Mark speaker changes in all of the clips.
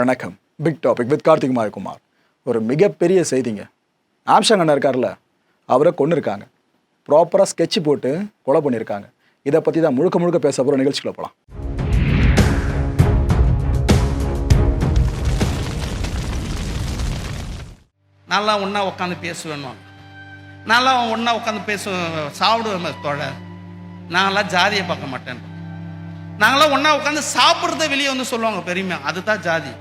Speaker 1: வணக்கம். Big topic with Karthik Kumar ஒரு மிகப்பெரிய செய்திங்க. ஆம்ஷங் அண்ணன் இருக்கார்ல அவரை கொண்டு இருக்காங்க ப்ராப்பராக ஸ்கெட்ச் போட்டு கொலை பண்ணியிருக்காங்க இதை பற்றி தான் முழுக்க முழுக்க பேச போகிற நிகழ்ச்சிக்குள்ள போகலாம்
Speaker 2: நல்லா ஒன்றா உட்காந்து பேசுவேன்னு நல்லா ஒன்றா உட்காந்து பேசுவேன் சாப்பிடுவேன் தோழ. நாங்களாம் ஜாதியை பார்க்க மாட்டேன். நாங்களாம் ஒன்றா உட்காந்து சாப்பிட்றத வெளியே வந்து சொல்லுவாங்க பெருமையா அதுதான் ஜாதி.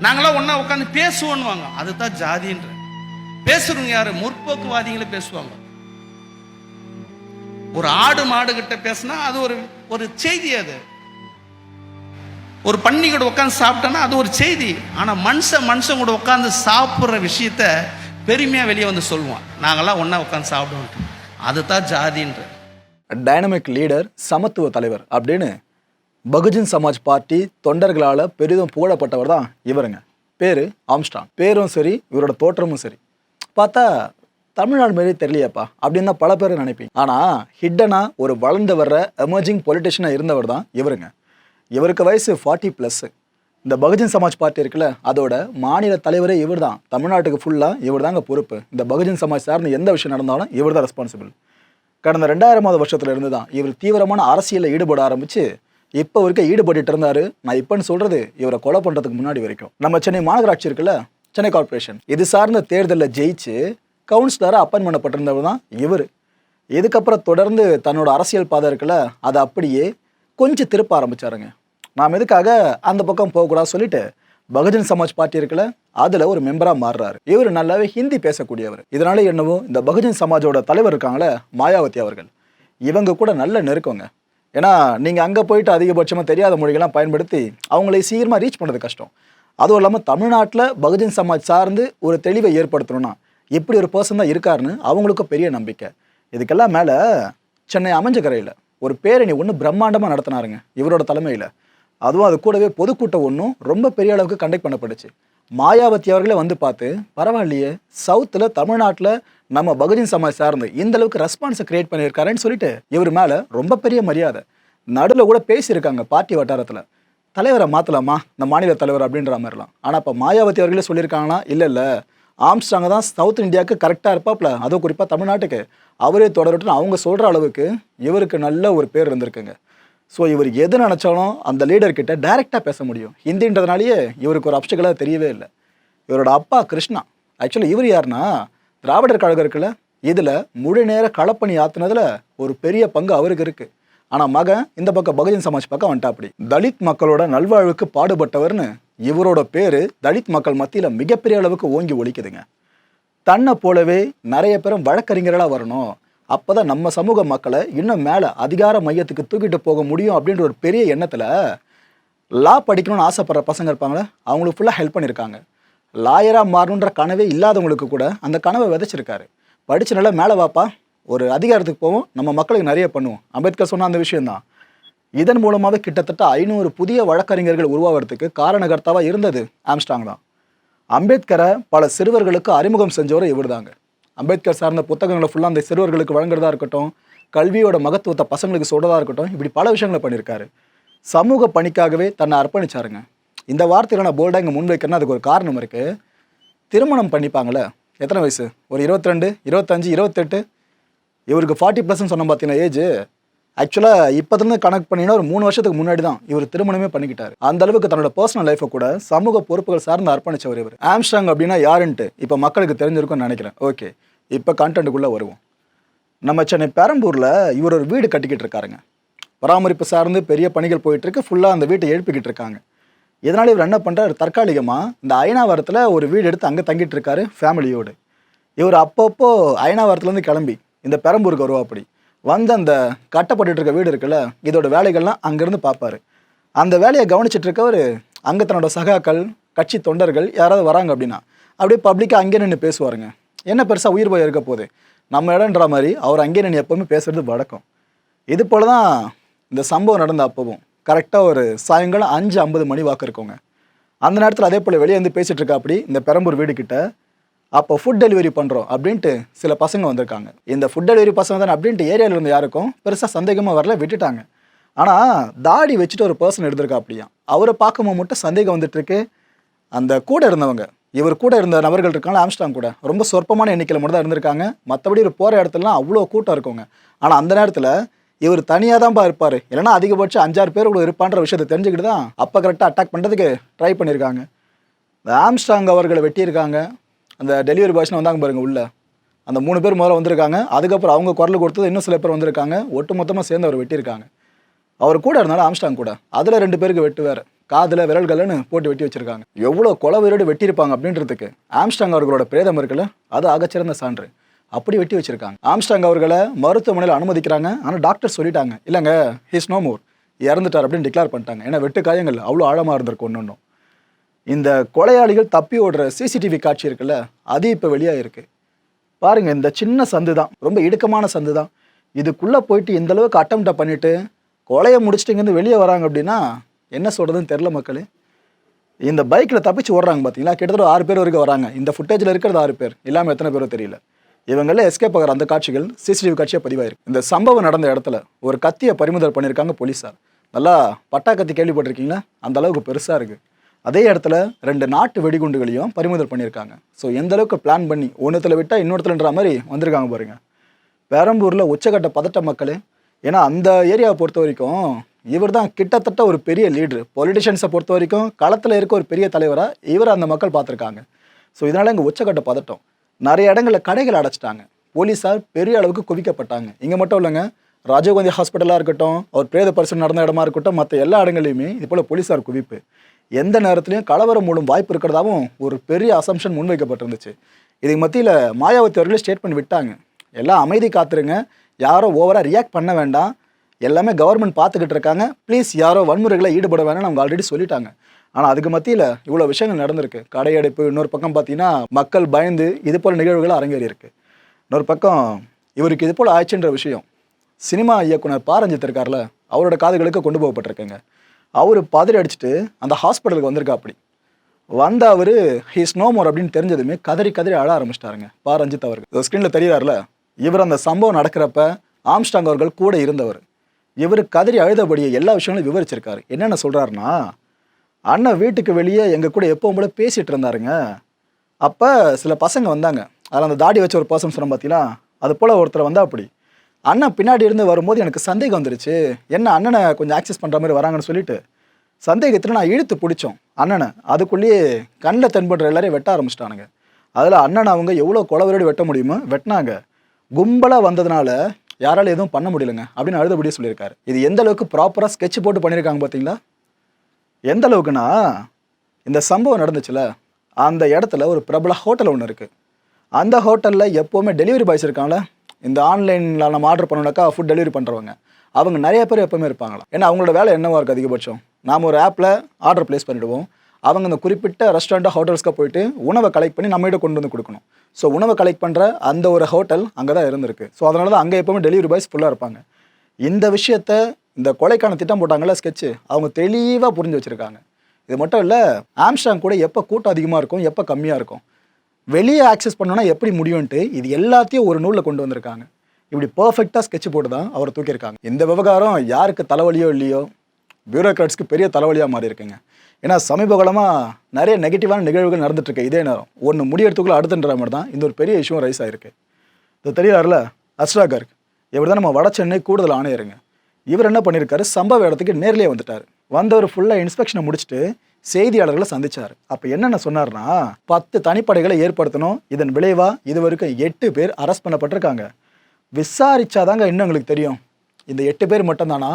Speaker 2: நாங்களாம் ஒன்றா உட்காந்து பேசுவோன்னுவாங்க. அதுதான் ஜாதின்ற. பேசுறவங்க யாரு? முற்போக்குவாதிகளை பேசுவாங்க. ஒரு ஆடு மாடு கிட்ட பேசினா அது ஒரு ஒரு செய்தி அது. ஒரு பண்ணி கூட உட்காந்து சாப்பிட்டோன்னா அது ஒரு செய்தி. ஆனால் மனுஷன் மனுஷன் கூட உட்காந்து சாப்பிட்ற விஷயத்த பெருமையாக வெளியே வந்து சொல்லுவான். நாங்களாம் ஒன்றா உட்காந்து சாப்பிடுவோம் அதுதான் ஜாதின்ற.
Speaker 1: டைனமிக் லீடர் சமத்துவ தலைவர் அப்படின்னு பகுஜன் சமாஜ் பார்ட்டி தொண்டர்களால் பெரிதும் புகழப்பட்டவர் தான் இவருங்க. பேர் ஆம்ஸ்டாங். பேரும் சரி இவரோட தோற்றமும் சரி. பார்த்தா தமிழ்நாடு மாரி தெரியலையாப்பா அப்படின்னு தான் பல பேர் நினைப்பீங்க. ஆனால் ஹிட்டனாக ஒரு வளர்ந்து வர்ற எமர்ஜிங் பொலிட்டிஷியனாக இருந்தவர் தான் இவருங்க. இவருக்கு வயசு ஃபார்ட்டி ப்ளஸ்ஸு இந்த பகுஜன் சமாஜ் பார்ட்டி இருக்குல்ல அதோட மாநில தலைவரே இவர் தான். தமிழ்நாட்டுக்கு ஃபுல்லாக இவர் தாங்க பொறுப்பு. இந்த பகுஜன் சமாஜ் சார்ந்து எந்த விஷயம் நடந்தாலும் இவர் தான் ரெஸ்பான்சிபிள் கடந்த ரெண்டாயிரமாவது வருஷத்துல இருந்து தான் இவர் தீவிரமான அரசியலில் ஈடுபட ஆரம்பித்து இப்போ வரைக்கும் ஈடுபட்டு இருந்தாரு. நான் இப்போன்னு சொல்றது இவரை கொலை பண்றதுக்கு முன்னாடி வரைக்கும். நம்ம சென்னை மாநகராட்சி இருக்குல்ல சென்னை கார்ப்பரேஷன். இது சார்ந்த தேர்தலில் ஜெயிச்சு கவுன்சிலராக அப்பாயின் பண்ணப்பட்டிருந்தவர் தான் இவர். இதுக்கப்புறம் தொடர்ந்து தன்னோட அரசியல் பாதை இருக்குல்ல அதை அப்படியே கொஞ்சம் திருப்ப ஆரம்பிச்சாருங்க. நாம் எதுக்காக அந்த பக்கம் போகக்கூடாது சொல்லிட்டு பகுஜன் சமாஜ் பார்ட்டி இருக்குல்ல அதில் ஒரு மெம்பராக மாறுறாரு. இவர் நல்லாவே ஹிந்தி பேசக்கூடியவர். இதனால என்னவோ இந்த பகுஜன் சமாஜோட தலைவர் இருக்காங்களே மாயாவதி அவர்கள். இவங்க கூட நல்ல நெருக்கங்க. ஏன்னா நீங்கள் அங்கே போயிட்டு அதிகபட்சமாக தெரியாத மொழிகள்லாம் பயன்படுத்தி அவங்களை சீக்கிரமாக ரீச் பண்ணுறது கஷ்டம். அதுவும் இல்லாமல் தமிழ்நாட்டில் பகுஜன் சமாஜ் சார்ந்து ஒரு தெளிவை ஏற்படுத்தணும்னா இப்படி ஒரு பர்சன் தான் இருக்காருன்னு அவங்களுக்கும் பெரிய நம்பிக்கை. இதுக்கெல்லாம் மேலே சென்னை அமைஞ்சக்கரையில் ஒரு பேரணி ஒன்று பிரம்மாண்டமாக நடத்தினாருங்க இவரோட தலைமையில். அதுவும் அது கூடவே பொதுக்கூட்டம் ஒன்றும் ரொம்ப பெரிய அளவுக்கு கண்டக்ட் பண்ணப்பட்டுச்சு. மாயாவதி அவர்களே வந்து பார்த்து பரவாயில்லையே சவுத்தில் தமிழ்நாட்டில் நம்ம பகுஜன் சமாஜ் சார்ந்து இந்த அளவுக்கு ரெஸ்பான்ஸை கிரியேட் பண்ணியிருக்காருன்னு சொல்லிட்டு இவர் மேலே ரொம்ப பெரிய மரியாதை. நடுவில் கூட பேசியிருக்காங்க பார்ட்டி வட்டாரத்தில். தலைவரை மாற்றலாமா இந்த மாநில தலைவர் அப்படின்ற மாதிரிலாம். ஆனால் இப்போ மாயாவதி அவர்களே சொல்லியிருக்காங்கன்னா இல்லை இல்லை. ஆம்ஸ்டாங்க தான் சவுத் இந்தியாவுக்கு கரெக்டாக இருப்பாப்ல. அதுவும் குறிப்பாக தமிழ்நாட்டுக்கு. அவரே தொடரட்டுன்னு அவங்க சொல்கிற அளவுக்கு இவருக்கு நல்ல ஒரு பேர் இருந்திருக்குங்க. ஸோ இவர் எது நினச்சாலும் அந்த லீடர்கிட்ட டைரெக்டாக பேச முடியும். ஹிந்தின்றதுனாலேயே இவருக்கு ஒரு அப்சகலாக தெரியவே இல்லை. இவரோட அப்பா கிருஷ்ணா. ஆக்சுவலி இவர் யாருன்னா திராவிடர் கழகம் இருக்குல்ல இதில் முழு நேர களப்பணி ஆத்துனதுல ஒரு பெரிய பங்கு அவருக்கு இருக்கு. ஆனால் மகன் இந்த பக்கம் பகுஜன் சமாஜ் பக்கம் வந்துட்டாப்படி தலித் மக்களோட நல்வாழ்வுக்கு பாடுபட்டவர்னு இவரோட பேரு தலித் மக்கள் மத்தியில் மிகப்பெரிய அளவுக்கு ஓங்கி ஒழிக்குதுங்க. தன்னை போலவே நிறைய பேரும் வழக்கறிஞர்களாக வரணும். அப்போ தான் நம்ம சமூக மக்களை இன்னும் மேலே அதிகார மையத்துக்கு தூக்கிட்டு போக முடியும் அப்படின்ற ஒரு பெரிய எண்ணத்தில் லா படிக்கணும்னு ஆசைப்படுற பசங்க இருப்பாங்களே அவங்களுக்கு ஃபுல்லாக ஹெல்ப் பண்ணியிருக்காங்க லாயராக மாறணுன்ற கனவே இல்லாதவங்களுக்கு கூட அந்த கனவை விதைச்சிருக்காரு. படிச்சு நல்லா மேலே வாப்பா ஒரு அதிகாரத்துக்கு போவோம் நம்ம மக்களுக்கு நிறைய பண்ணுவோம். அம்பேத்கர் சொன்ன அந்த விஷயந்தான் இதன் மூலமாகவே கிட்டத்தட்ட ஐநூறு புதிய வழக்கறிஞர்கள் உருவாகிறதுக்கு காரணகர்த்தாவாக இருந்தது ஆம்ஸ்டாங் தான். அம்பேத்கரை பல சிறுவர்களுக்கு அறிமுகம் செஞ்சவர் இவர்தாங்க. அம்பேத்கர் சார்ந்த புத்தகங்களை ஃபுல்லாக அந்த சிறுவர்களுக்கு வழங்குறதா இருக்கட்டும் கல்வியோட மகத்துவத்தை பசங்களுக்கு சொல்கிறதா இருக்கட்டும் இப்படி பல விஷயங்களை பண்ணியிருக்காரு. சமூக பணிக்காகவே தன்னை அர்ப்பணிச்சாருங்க. இந்த வார்த்தையில் நான் போல்டாக இங்கே முன்வைக்கிறேன்னா அதுக்கு ஒரு காரணம் இருக்குது திருமணம் பண்ணிப்பாங்களே எத்தனை வயசு? ஒரு இருபத்தி ரெண்டு இருபத்தஞ்சு இருபத்தெட்டு? இவருக்கு ஃபார்ட்டி ப்ளஸ்ன்னு சொன்ன பார்த்தீங்கன்னா ஏஜ் ஆக்சுவலாக இப்போதுலேருந்து கனெக்ட் பண்ணிங்கன்னா ஒரு மூணு வருஷத்துக்கு முன்னாடி தான் இவர் திருமணமே பண்ணிக்கிட்டார். அந்த அளவுக்கு தன்னோட பர்சனல் லைஃப்பை கூட சமூக பொறுப்புகள் சார்ந்து அர்ப்பணிச்சவர் இவர். ஆம்ஸ்டாங் அப்படின்னா யாருன்ட்டு இப்போ மக்களுக்கு தெரிஞ்சிருக்கும்னு நினைக்கிறேன். ஓகே இப்போ கண்டென்ட்டுக்குள்ளே வருவோம். நம்ம சென்னை பெரம்பூரில் இவர் ஒரு வீடு கட்டிக்கிட்டு இருக்காருங்க. பராமரிப்பு சார்ந்து பெரிய பணிகள் போயிட்டுருக்கு ஃபுல்லாக அந்த வீட்டை எழுப்பிக்கிட்டு இருக்காங்க. இதனால் இவர் என்ன பண்ணுறாரு தற்காலிகமாக இந்த அயனாவரத்தில் ஒரு வீடு எடுத்து அங்கே தங்கிட்டு இருக்காரு ஃபேமிலியோடு இவர் அப்பப்போ அயனாவரத்துலேருந்து கிளம்பி இந்த பெரம்பூருக்கு வருவா அப்படி வந்து அந்த கட்டப்பட்டுட்டு இருக்க வீடு இருக்குல்ல இதோட வேலைகள்லாம் அங்கேருந்து பார்ப்பாரு அந்த வேலையை கவனிச்சிட்டு இருக்கவர் அங்கே தன்னோட சகாக்கள் கட்சி தொண்டர்கள் யாராவது வராங்க அப்படின்னா அப்படியே பப்ளிக்காக அங்கே நின்று பேசுவாருங்க. என்ன பெருசாக உயிர் போய் இருக்க போகுது? நம்ம இடம்ன்ற மாதிரி அவர் அங்கே நின்று எப்போவுமே பேசுறது வழக்கம். இது போல தான் இந்த சம்பவம் நடந்த அப்பவும். கரெக்டாக ஒரு சாயங்காலம் அஞ்சு ஐம்பது மணி வாக்கு இருக்குங்க. அந்த நேரத்தில் அதே போல் வெளியே வந்து பேசிகிட்டு இருக்கா அப்படி இந்த பெரம்பூர் வீடு கிட்ட அப்போ ஃபுட் டெலிவரி பண்ணுறோம் அப்படின்ட்டு சில பசங்க வந்திருக்காங்க. இந்த ஃபுட் டெலிவரி பசங்க தானே அப்படின்ட்டு ஏரியாவில் இருந்து யாருக்கும் பெருசாக சந்தேகமாக வரல விட்டுட்டாங்க. ஆனால் தாடி வச்சுட்டு ஒரு பர்சன் எடுத்திருக்கா அப்படியா அவரை பார்க்கும்போது மட்டும் சந்தேகம் வந்துட்டுருக்கு. அந்த கூட இருந்தவங்க இவர் கூட இருந்த நபர்கள் இருக்காங்க ஆம்ஸ்டாங் கூட ரொம்ப சொற்பமான எண்ணிக்கையில் மட்டும் தான் இருந்திருக்காங்க. மற்றபடி ஒரு போகிற இடத்துலலாம் அவ்வளோ கூட்டம் இருக்குங்க. ஆனால் அந்த நேரத்தில் இவர் தனியாக தான்ப்பா இருப்பார். இல்லைனா அதிகபட்சம் அஞ்சாறு பேர் கூட இருப்பான்ற விஷயத்தை தெரிஞ்சுக்கிட்டு தான் அப்போ கரெக்டாக அட்டாக் பண்ணுறதுக்கு ட்ரை பண்ணியிருக்காங்க. இந்த ஆம்ஸ்டாங் அவர்களை வெட்டியிருக்காங்க. அந்த டெலிவரி பாய்ஸ்னு வந்தாங்க பாருங்க உள்ள. அந்த மூணு பேர் முதல்ல வந்திருக்காங்க. அதுக்கப்புறம் அவங்க குரல் கொடுத்தது இன்னும் சில பேர் வந்திருக்காங்க. ஒட்டு மொத்தமாக சேர்ந்து அவர் வெட்டியிருக்காங்க. அவர் கூட இருந்தாலும் ஆம்ஸ்டாங் கூட. அதில் ரெண்டு பேருக்கு வெட்டு வேறு காதில் விரல்கள்னு போட்டு வெட்டி வச்சுருக்காங்க. எவ்வளோ கொலை வீரோடு வெட்டியிருப்பாங்க அப்படின்றதுக்கு ஆம்ஸ்டாங் அவர்களோட பிரேதம் இருக்குல்ல அது ஆகச்சிறந்த சான்று. அப்படி வெட்டி வச்சிருக்காங்க. ஆம்ஸ்டாங் அவர்களை மருத்துவமனையில் அனுமதிக்கிறாங்க. ஆனால் டாக்டர் சொல்லிட்டாங்க இல்லைங்க ஹிஸ் நோ மோர் இறந்துட்டார் அப்படின்னு டிக்ளேர் பண்ணிட்டாங்க. ஏன்னா வெட்டு காயங்கள் அவ்வளோ ஆழமாக இருந்திருக்கு ஒன்று ஒன்றும் இந்த கொலையாளிகள் தப்பி ஓடுற சிசிடிவி காட்சி இருக்குல்ல அது இப்போ வெளியாக இருக்குது பாருங்கள் இந்த சின்ன சந்து தான். ரொம்ப இடுக்கமான சந்து தான். இதுக்குள்ளே போயிட்டு இந்த அளவுக்கு அட்டம்ப்டை கொலையை முடிச்சுட்டு இங்கேருந்து வெளியே வராங்க அப்படின்னா என்ன சொல்கிறதுன்னு தெரில மக்களே. இந்த பைக்கில் தப்பிச்சு ஓடுறாங்க பார்த்தீங்களா கிட்டத்தட்ட ஆறு பேர் வரைக்கும் வராங்க. இந்த ஃபுட்டேஜில் இருக்கிறது ஆறு பேர். இல்லாமல் எத்தனை பேரோ தெரியல. இவங்கள எஸ்கேப் ஆகிற அந்த காட்சிகள் சிசிடிவி காட்சியாக பதிவாயிருக்கு. இந்த சம்பவம் நடந்த இடத்துல ஒரு கத்தியை பறிமுதல் பண்ணியிருக்காங்க போலீஸார். நல்லா பட்டா கத்தி கேள்விப்பட்டிருக்கீங்களா? அந்த அளவுக்கு பெருசாக இருக்குது அதே இடத்துல ரெண்டு நாட்டு வெடிகுண்டுகளையும் பறிமுதல் பண்ணியிருக்காங்க. ஸோ எந்த அளவுக்கு பிளான் பண்ணி ஒன்றுத்தில் விட்டால் இன்னொருத்தலன்ற மாதிரி வந்திருக்காங்க பாருங்க. பெரம்பூரில் உச்சக்கட்ட பதட்ட மக்கள் ஏன்னா அந்த ஏரியாவை பொறுத்த வரைக்கும் இவர் தான் கிட்டத்தட்ட ஒரு பெரிய லீடரு பொலிட்டிஷியன்ஸை பொறுத்த வரைக்கும் களத்தில் இருக்க ஒரு பெரிய தலைவராக இவர் அந்த மக்கள் பார்த்துருக்காங்க. ஸோ இதனால் இங்கே உச்சக்கட்ட பதட்டம். நிறைய இடங்களில் கடைகள் அடைச்சிட்டாங்க. போலீஸார் பெரிய அளவுக்கு குவிக்கப்பட்டாங்க. இங்கே மட்டும் இல்லைங்க ராஜீவ்காந்தி ஹாஸ்பிட்டலாக இருக்கட்டும் அவர் பிரேத பரிசு நடந்த இடமா இருக்கட்டும் மற்ற எல்லா இடங்களையுமே இது போல் போலீஸார் குவிப்பு. எந்த நேரத்துலையும் கலவரம் மூலம் வாய்ப்பு இருக்கிறதாவும் ஒரு பெரிய அசம்ஷன் முன்வைக்கப்பட்டிருந்துச்சு. இதுக்கு மத்தியில் மாயாவதி அவர்களே ஸ்டேட்மெண்ட் விட்டாங்க. எல்லாம் அமைதி காத்துருங்க. யாரும் ஓவராக ரியாக்ட் பண்ண வேண்டாம். எல்லாமே கவர்மெண்ட் பார்த்துக்கிட்டு இருக்காங்க. ப்ளீஸ் யாரோ வன்முறைகளை ஈடுபட வேணாம்னு அவங்க ஆல்ரெடி சொல்லிட்டாங்க. ஆனால் அதுக்கு மத்தியில் இவ்வளோ விஷயங்கள் நடந்திருக்கு. கடையடைப்பு இன்னொரு பக்கம் பார்த்தீங்கன்னா மக்கள் பயந்து இது போல் நிகழ்வுகள் அரங்கேறி இருக்கு இன்னொரு பக்கம் இவருக்கு இது போல் ஆயிடுச்சுன்ற விஷயம். சினிமா இயக்குனர் பாரஞ்சித் இருக்கார்ல அவரோட காதுகளுக்கு கொண்டு போகப்பட்டிருக்குங்க. அவர் பதறி அடிச்சுட்டு அந்த ஹாஸ்பிட்டலுக்கு வந்திருக்கா அப்படி வந்த அவர் ஹீஸ் நோமோர் அப்படின்னு தெரிஞ்சதுமே கதறி கதறி அழ ஆரம்பிச்சிட்டாருங்க பாரஞ்சித் அவருக்கு ஸ்க்ரீனில் தெரியறாருல இவர் அந்த சம்பவம் நடக்கிறப்ப ஆம்ஸ்டாங் அவர்கள் கூட இருந்தவர். இவர் கதறி அழுதபடியே எல்லா விஷயங்களும் விவரிச்சிருக்காரு. என்னென்ன சொல்கிறாருன்னா அண்ணன் வீட்டுக்கு வெளியே எங்கள் கூட எப்பவும் போல பேசிகிட்டு இருந்தாருங்க. அப்போ சில பசங்க வந்தாங்க. அதில் அந்த தாடி வச்ச ஒரு பர்சன் சொன்ன பார்த்தீங்கன்னா அது போல் ஒருத்தர் வந்தால் அப்படி. அண்ணன் பின்னாடி இருந்து வரும்போது எனக்கு சந்தேகம் வந்துருச்சு. என்ன அண்ணனை கொஞ்சம் ஆக்சஸ் பண்ணுற மாதிரி வராங்கன்னு சொல்லிட்டு. சந்தேகத்தில் நான் இழுத்து பிடிச்சோம் அண்ணனை. அதுக்குள்ளேயே கண்ணில் தென்படுற எல்லாரையும் வெட்ட ஆரம்பிச்சிட்டானுங்க. அதில் அண்ணன் அவங்க எவ்வளோ கொலவரோடு வெட்ட முடியுமோ வெட்டினாங்க. கும்பலாக வந்ததுனால யாரால எதுவும் பண்ண முடியலங்க அப்படின்னு அழுதபடியே சொல்லியிருக்காரு. இது எந்த அளவுக்கு ப்ராப்பராக ஸ்கெட்ச் போட்டு பண்ணியிருக்காங்க பார்த்தீங்களா எந்த அளவுக்குன்னா இந்த சம்பவம் நடந்துச்சுல அந்த இடத்துல ஒரு பிரபல ஹோட்டல் ஒன்று இருக்குது அந்த ஹோட்டலில் எப்போவுமே டெலிவரி பாய்ஸ் இருக்காங்களே இந்த ஆன்லைனில் நம்ம ஆர்டர் பண்ணோம்னாக்கா ஃபுட் டெலிவரி பண்ணுறவங்க அவங்க நிறைய பேர் எப்போவுமே இருப்பாங்களா ஏன்னா அவங்களோட வேலை என்னவாக இருக்குது அதிகபட்சம்? நாம் ஒரு ஆப்பில் ஆர்டர் ப்ளேஸ் பண்ணிவிடுவோம் அவங்க அந்த குறிப்பிட்ட ரெஸ்டாரண்ட்டாக ஹோட்டல்ஸ்க்கு போயிட்டு உணவை கலெக்ட் பண்ணி நம்மகிட்ட கொண்டு வந்து கொடுக்கணும். ஸோ உணவை கலெக்ட் பண்ணுற அந்த ஒரு ஹோட்டல் அங்கே தான் இருந்திருக்கு. ஸோ அதனால தான் அங்கே எப்போவுமே டெலிவரி பாய்ஸ் ஃபுல்லாக இருப்பாங்க. இந்த விஷயத்த இந்த கொலைக்கான திட்டம் போட்டாங்கல்ல ஸ்கெட்சு அவங்க தெளிவாக புரிஞ்சு வச்சுருக்காங்க. இது மட்டும் இல்லை ஆம்ஸ்டாங் கூட எப்போ கூட்டம் அதிகமாக இருக்கும் எப்போ கம்மியாக இருக்கும் வெளியே ஆக்சஸ் பண்ணோன்னா எப்படி முடியும்ன்ட்டு இது எல்லாத்தையும் ஒரு நூலில் கொண்டு வந்திருக்காங்க. இப்படி பர்ஃபெக்டாக ஸ்கெட்ச் போட்டு தான் அவரை தூக்கியிருக்காங்க. இந்த விவகாரம் யாருக்கு தலைவலியோ இல்லையோ பியூரோக்ராட்ஸ்க்கு பெரிய தலைவலியாக மாறி இருக்குங்க. ஏன்னா சமீப காலமாக நிறைய நெகட்டிவான நிகழ்வுகள் நடந்துட்டு இதே நேரம். ஒன்று முடியறதுக்குள்ள அடுத்துன்ற மாதிரி தான் இந்த ஒரு பெரிய இஷ்யூ ரைஸ் ஆயிருக்கு. இது தெரியாருல அஸ்ரா கர்க் இவர் தான் நம்ம வட சென்னை கூடுதல் ஆணையருங்க. இவர் என்ன பண்ணியிருக்காரு சம்பவ இடத்துக்கு நேர்லேயே வந்துட்டார். வந்தவர் ஃபுல்லாக இன்ஸ்பெக்ஷனை முடிச்சுட்டு செய்தியாளர்களை சந்திச்சார். அப்போ என்னென்ன சொன்னார்னா பத்து தனிப்படைகளை ஏற்படுத்தணும். இதன் விளைவாக இது வரைக்கும் எட்டு பேர் அரெஸ்ட் பண்ணப்பட்டிருக்காங்க. விசாரிச்சாதாங்க இன்னும் எங்களுக்கு தெரியும். இந்த எட்டு பேர் மட்டும்தானா?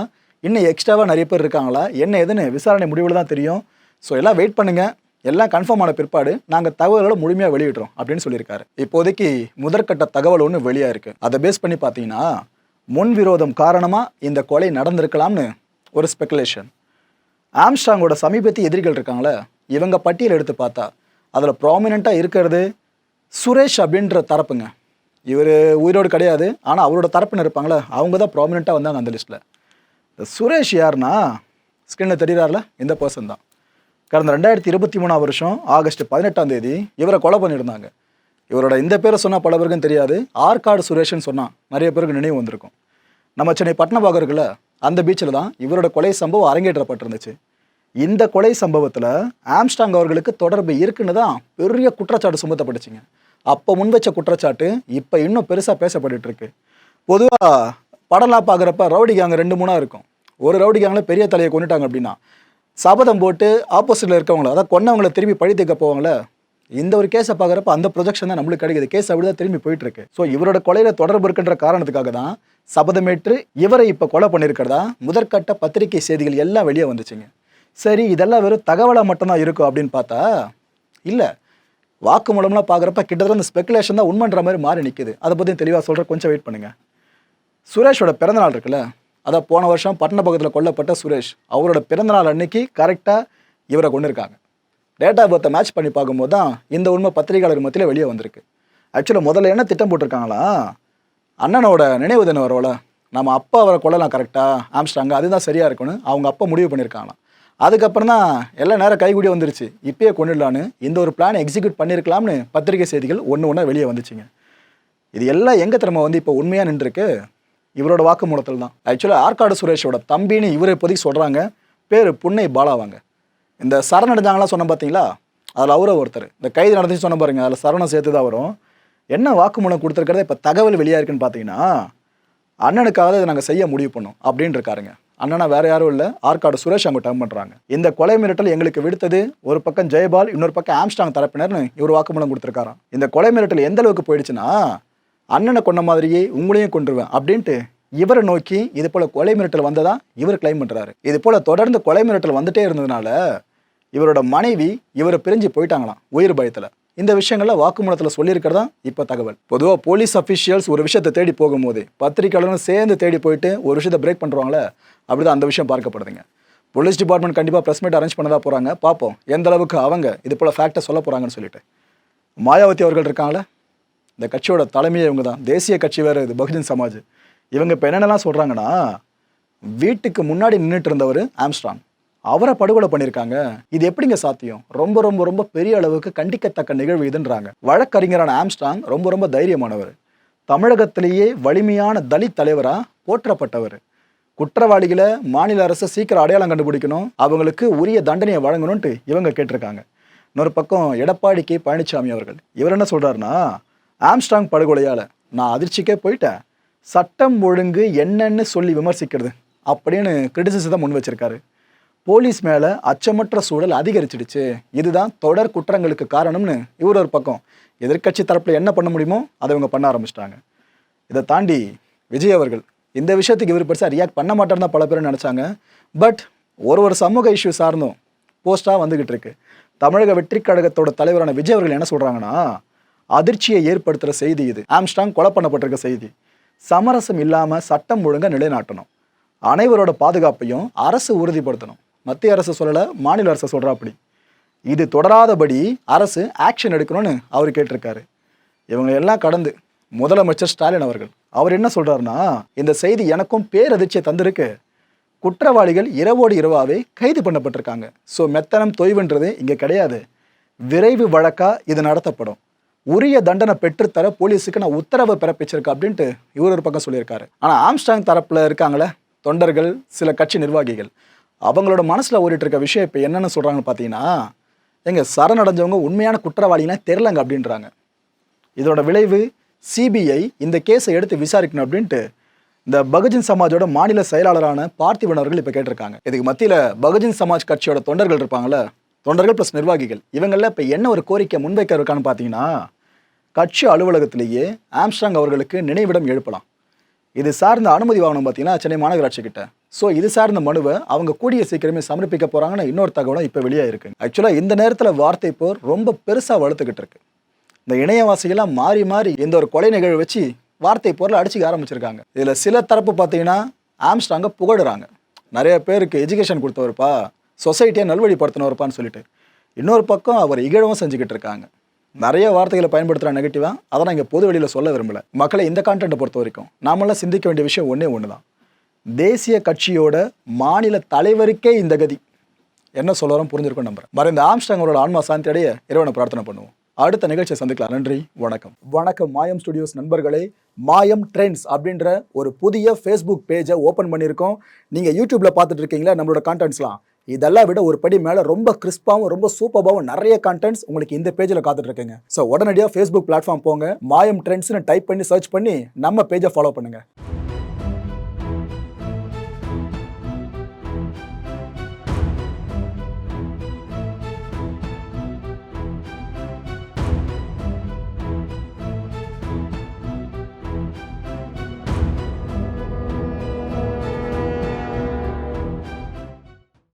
Speaker 1: இன்னும் எக்ஸ்ட்ராவாக நிறைய பேர் இருக்காங்களா? என்ன ஏதுன்னு விசாரணை முடிவில் தான் தெரியும். ஸோ எல்லாம் வெயிட் பண்ணுங்கள் எல்லாம் கன்ஃபார்ம் ஆன பிற்பாடு நாங்கள் தகவல்களை முழுமையாக வெளியிடுறோம் அப்படின்னு சொல்லியிருக்காரு. இப்போதைக்கு முதற்கட்ட தகவல் ஒன்று வெளியாக இருக்குது அதை பேஸ் பண்ணி பார்த்தீங்கன்னா முன் விரோதம் காரணமாக இந்த கொலை நடந்திருக்கலாம்னு ஒரு ஸ்பெகுலேஷன் ஆம்ஸ்டாங்கோட சமீபத்திய எதிரிகள் இருக்காங்களே இவங்க பட்டியல் எடுத்து பார்த்தா அதில் ப்ராமினெண்ட்டாக இருக்கிறது சுரேஷ் அப்படின்ற தரப்புங்க. இவர் உயிரோடு கிடையாது ஆனால் அவரோட தரப்புன்னு இருப்பாங்களே அவங்க தான் ப்ராமினெண்ட்டாக வந்தாங்க அந்த லிஸ்ட்டில் இந்த சுரேஷ் யாருன்னா ஸ்கிரீனில் தெரிகிறார்ல இந்த பர்சன் தான். கடந்த ரெண்டாயிரத்தி இருபத்தி மூணாம் வருஷம் ஆகஸ்ட் பதினெட்டாம் தேதி இவரை கொலை பண்ணியிருந்தாங்க. இவரோட இந்த பேரை சொன்னால் பல பேருக்கும் தெரியாது. ஆற்காடு சுரேஷ்னு சொன்னால் நிறைய பேருக்கு நினைவு வந்திருக்கும். நம்ம சென்னை பட்டணபாகம் இருக்குல்ல அந்த பீச்சில் தான் இவரோட கொலை சம்பவம் அரங்கேற்றப்பட்டிருந்துச்சு. இந்த கொலை சம்பவத்தில் ஆம்ஸ்டாங் அவர்களுக்கு தொடர்பு இருக்குன்னு தான் பெரிய குற்றச்சாட்டு சுமத்தப்பட்டுச்சுங்க. அப்போ முன் வச்ச குற்றச்சாட்டு இப்போ இன்னும் பெருசாக பேசப்பட்டுட்டு இருக்கு. பொதுவாக படம்லாம் பார்க்குறப்ப ரவுடி கேங் ரெண்டு மூணாக இருக்கும். ஒரு ரவுடி கேங்கில் பெரிய தலையை கொண்டுட்டாங்க அப்படின்னா சபதம் போட்டு ஆப்போசிட்டில் இருக்கவங்கள அதாவது கொன்னவங்கள திரும்பி பழி தீர்க்க போவாங்களே இந்த ஒரு கேஸை பார்க்குறப்ப அந்த ப்ரொஜெக்ஷன் தான் நம்மளுக்கு கிடைக்குது. கேஸ் அப்படி தான் திரும்பி போயிட்டு இருக்கு ஸோ இவரோட கொலையில தொடர்பு இருக்கின்ற காரணத்துக்காக தான் சபதமேற்று இவரை இப்போ கொலை பண்ணியிருக்கிறதா? முதற்கட்ட பத்திரிகை செய்திகள் எல்லாம் வெளியே வந்துச்சுங்க. சரி இதெல்லாம் வெறும் தகவலாக மட்டும்தான் இருக்கும் அப்படின்னு பார்த்தா இல்லை. வாக்குமூலம்லாம் பார்க்குறப்ப கிட்டத்தட்ட அந்த ஸ்பெகுலேஷன் தான் உண்மைன்ற மாதிரி மாறி நிற்குது அதை பற்றி தெளிவாக சொல்கிற கொஞ்சம் வெயிட் பண்ணுங்கள் சுரேஷோட பிறந்தநாள் இருக்குல்ல? அதான் போன வருஷம் பட்டணப்பக்கத்தில் கொல்லப்பட்ட சுரேஷ். அவரோட பிறந்தநாள் அன்னைக்கு கரெக்டாக இவரை கொண்டு இருக்காங்க டேட் ஆஃப் பர்த்தை மேட்ச் பண்ணி பார்க்கும்போது தான் இந்த உண்மை பத்திரிகையாளர் மத்தியில் வெளியே வந்திருக்கு. ஆக்சுவலாக முதல்ல என்ன திட்டம் போட்டிருக்காங்களா? அண்ணனோட நினைவு தினம் வரவல நம்ம அப்பா அவரை கொள்ளலாம் கரெக்டாக ஆம்ஸ்டாங்க அதுதான் சரியாக இருக்கும்னு அவங்க அப்பா முடிவு பண்ணியிருக்காங்களாம். அதுக்கப்புறம் தான் எல்லா நேரம் கைகூடி வந்துருச்சு. இப்பயே கொண்டுடலான்னு இந்த ஒரு பிளான் எக்ஸிக்யூட் பண்ணியிருக்கலாம்னு பத்திரிகை செய்திகள் ஒன்று ஒன்றா வெளியே வந்துச்சுங்க. இது எல்லாம் எங்கே திறமை வந்து இப்போ உண்மையாக நின்றுருக்கு? இவரோட வாக்குமூலத்தில் தான் ஆக்சுவலாக ஆற்காடு சுரேஷோட தம்பின்னு இவரை இப்போதைக்கு சொல்கிறாங்க பேர் புன்னை பாலாவாங்க. இந்த சரணடைஞ்சாங்களாம் சொன்ன பார்த்தீங்களா அதில் அவரை ஒருத்தர். இந்த கைது நடந்துச்சு சொன்ன பாருங்க அதில் சரணம் சேர்த்து தான் வரும். என்ன வாக்குமூலம் கொடுத்துருக்கிறத இப்போ தகவல் வெளியாக இருக்குன்னு பார்த்தீங்கன்னா அண்ணனுக்காக இதை நாங்கள் செய்ய முடிவு பண்ணோம் அப்படின்னு இருக்காருங்க. அண்ணனா வேற யாரும் இல்லை ஆற்காடு சுரேஷ் அவங்க டர்ம் பண்ணுறாங்க இந்த கொலை மிரட்டல் எங்களுக்கு விடுத்தது ஒரு பக்கம் ஜெயபால் இன்னொரு பக்கம் ஆம்ஸ்டாங் தரப்பினர்னு இவர் வாக்குமூலம் கொடுத்துருக்காராம். இந்த கொலை மிரட்டல் எந்த அளவுக்கு போயிடுச்சுன்னா அண்ணனை கொண்ட மாதிரியே உங்களையும் கொண்டுருவேன் அப்படின்ட்டு இவரை நோக்கி இது போல கொலை மிரட்டல் வந்ததா இவர் கிளைம் பண்ணுறாரு இது போல தொடர்ந்து கொலை மிரட்டல் வந்துட்டே இருந்ததுனால இவரோட மனைவி இவரை பிரிஞ்சு போயிட்டாங்களாம் உயிர் பயத்தில். இந்த விஷயங்கள்ல வாக்குமூலத்தில் சொல்லியிருக்கிறதா இப்போ தகவல். பொதுவாக போலீஸ் அஃபிஷியல்ஸ் ஒரு விஷயத்தை தேடி போகும்போது பத்திரிக்கையாளரும் சேர்ந்து தேடி போயிட்டு ஒரு விஷயத்தை பிரேக் பண்ணுறாங்களே அப்படிதான் அந்த விஷயம் பார்க்கப்படுதுங்க. போலீஸ் டிபார்ட்மெண்ட் கண்டிப்பாக ப்ரெஸ் மீட் அரேஞ்ச் பண்ணதாக போகிறாங்க பார்ப்போம். எந்த அளவுக்கு அவங்க இது போல் ஃபேக்டை சொல்ல போகிறாங்கன்னு சொல்லிட்டு. மாயாவதி அவர்கள் இருக்காங்களே? இந்த கட்சியோட தலைமையே இவங்க தான் தேசிய கட்சி வேறு இது பகுஜன் சமாஜ். இவங்க இப்போ என்னென்னலாம் சொல்கிறாங்கன்னா வீட்டுக்கு முன்னாடி நின்றுட்டு இருந்தவர் ஆம்ஸ்ட்ராங். அவரை படுகொலை பண்ணியிருக்காங்க. இது எப்படிங்க சாத்தியம்? ரொம்ப ரொம்ப ரொம்ப பெரிய அளவுக்கு கண்டிக்கத்தக்க நிகழ்வு இதுன்றாங்க. வழக்கறிஞரான ஆம்ஸ்டாங் ரொம்ப ரொம்ப தைரியமானவர். தமிழகத்திலேயே வலிமையான தலித் தலைவராக போற்றப்பட்டவர். குற்றவாளிகளை மாநில அரசு சீக்கிரம் அடையாளம் கண்டுபிடிக்கணும். அவங்களுக்கு உரிய தண்டனையை வழங்கணும்ட்டு இவங்க கேட்டிருக்காங்க. இன்னொரு பக்கம் எடப்பாடி கே. பழனிசாமி அவர்கள். இவர் என்ன சொல்கிறாருன்னா ஆம்ஸ்டாங் படுகொலையால் நான் அதிர்ச்சிக்கே போயிட்டேன். சட்டம் ஒழுங்கு என்னன்னு சொல்லி விமர்சிக்கிறது. அப்படின்னு கிரிட்டிசிசத்தை முன் வச்சிருக்காரு. போலீஸ் மேலே அச்சமற்ற சூழல் அதிகரிச்சிடுச்சு. இதுதான் தொடர் குற்றங்களுக்கு காரணம்னு இவர் ஒரு பக்கம். எதிர்க்கட்சி தரப்பில் என்ன பண்ண முடியுமோ அதை இவங்க பண்ண ஆரம்பிச்சிட்டாங்க. இதை தாண்டி விஜய் அவர்கள் இந்த விஷயத்துக்கு இவர் பெருசாக ரியாக்ட் பண்ண மாட்டேன்னு தான் பல பேர் நினச்சாங்க. பட் ஒரு ஒரு சமூக இஷ்யூ சார்ந்தும் போஸ்ட்டாக வந்துக்கிட்டு இருக்கு. தமிழக வெற்றி கழகத்தோட தலைவரான விஜய் அவர்கள் என்ன சொல்கிறாங்கன்னா அதிர்ச்சியை ஏற்படுத்துகிற செய்தி இது. ஆம்ஸ்டாங் கொலை பண்ணப்பட்டிருக்க செய்தி. சமரசம் இல்லாமல் சட்டம் ஒழுங்காக நிலைநாட்டணும். அனைவரோட பாதுகாப்பையும் அரசு உறுதிப்படுத்தணும். மத்திய அரசு சொல்லலை மாநில அரசு சொல்கிறா அப்படி. இது தொடராதபடி அரசு ஆக்ஷன் எடுக்கணும்னு அவர் கேட்டிருக்காரு. இவங்க எல்லாம் கடந்து முதலமைச்சர் ஸ்டாலின் அவர்கள். அவர் என்ன சொல்கிறாருன்னா இந்த செய்தி எனக்கும் பேரதிர்ச்சியை தந்திருக்கு. குற்றவாளிகள் இரவோடு இரவாவே கைது பண்ணப்பட்டிருக்காங்க. ஸோ மெத்தனம் தொய்வுன்றது இங்கே கிடையாது. விரைவு வழக்காக இது நடத்தப்படும். உரிய தண்டனை பெற்றுத்தர போலீஸுக்கு நான் உத்தரவை பிறப்பிச்சிருக்கேன் அப்படின்ட்டு இவர் ஒரு பக்கம் சொல்லியிருக்காரு. ஆனால் ஆம்ஸ்டாங் தரப்பில் இருக்காங்களே தொண்டர்கள் சில கட்சி நிர்வாகிகள். அவங்களோட மனசில் ஓடிட்டு இருக்க விஷயம் இப்போ என்னென்னு சொல்கிறாங்கன்னு பார்த்தீங்கன்னா எங்கள் சரணடைஞ்சவங்க உண்மையான குற்றவாளினா தெரிலங்க அப்படின்றாங்க. இதோட விளைவு சிபிஐ இந்த கேஸை எடுத்து விசாரிக்கணும் அப்படின்ட்டு இந்த பகுஜன் சமாஜோட மாநில செயலாளரான பார்த்திபன் அவர்கள் இப்போ கேட்டிருக்காங்க. இதுக்கு மத்தியில் பகுஜன் சமாஜ் கட்சியோட தொண்டர்கள் இருப்பாங்கல்ல தொண்டர்கள் ப்ளஸ் நிர்வாகிகள் இவங்களில் இப்போ என்ன ஒரு கோரிக்கை முன்வைக்க இருக்கான்னு பார்த்தீங்கன்னா கட்சி அலுவலகத்திலேயே ஆம்ஸ்ட்ராங் அவர்களுக்கு நினைவிடம் எழுப்பலாம். இது சார்ந்த அனுமதி வாங்கணும் பார்த்தீங்கன்னா சென்னை மாநகராட்சி கிட்ட. ஸோ இது சார்ந்த மனுவை அவங்க கூடிய சீக்கிரமே சமர்ப்பிக்க போகிறாங்கன்னு இன்னொரு தகவலும் இப்போ வெளியே இருக்குது ஆக்சுவலாக இந்த நேரத்தில் வார்த்தை போர் ரொம்ப பெருசாக வளர்த்துக்கிட்டு இருக்கு. இந்த இணையவாசிகளாக மாறி மாறி இந்த ஒரு கொலை நிகழ்வு வச்சு வார்த்தை போரில் அடிச்சுக்க ஆரம்பிச்சிருக்காங்க. இதில் சில தரப்பு பார்த்தீங்கன்னா ஆம்ஸ்டாங்க புகழுறாங்க. நிறைய பேருக்கு எஜுகேஷன் கொடுத்தவருப்பா சொசைட்டியை நல்வழிப்படுத்தினவருப்பான்னு சொல்லிட்டு. இன்னொரு பக்கம் அவர் இகழவும் செஞ்சுக்கிட்டு இருக்காங்க. நிறைய வார்த்தைகளை பயன்படுத்துகிற நெகட்டிவாக அதை நான் இங்கே பொது வெளியில் சொல்ல விரும்பலை. மக்களை இந்த கான்டென்ட்டை பொறுத்த வரைக்கும் நாமெல்லாம் சிந்திக்க வேண்டிய விஷயம் ஒன்றே ஒன்று தான் தேசிய கட்சியோட மாநில தலைவருக்கே இந்த கதி. என்ன சொல்கிறோம் புரிஞ்சிருக்கும் நம்புறேன். மறைந்த ஆம்ஸ்டாங் அவரோட ஆன்மா சாந்தி அடைய இறைவனை பிரார்த்தனை பண்ணுவோம். அடுத்த நிகழ்ச்சியை சந்திக்கலாம். நன்றி வணக்கம். வணக்கம் மாயம் ஸ்டுடியோஸ் நண்பர்களே. மாயம் ட்ரெண்ட்ஸ் அப்படின்ற ஒரு புதிய ஃபேஸ்புக் பேஜை ஓப்பன் பண்ணியிருக்கோம். நீங்கள் யூடியூப்ல பார்த்துட்டு இருக்கீங்களா நம்மளோட கான்டென்ட்ஸ்லாம் இதெல்லாம் விட ஒரு படி மேலே ரொம்ப கிறிஸ்பாகவும் ரொம்ப சூப்பராகவும் நிறைய கான்டென்ட்ஸ் உங்களுக்கு இந்த பேஜில் காத்துட்டு ஸோ உடனடியாக ஃபேஸ்புக் பிளாட்ஃபார்ம் போங்க. மாயம் ட்ரெண்ட்ஸ்னு டைப் பண்ணி சர்ச் பண்ணி நம்ம பேஜை ஃபாலோ பண்ணுங்கள்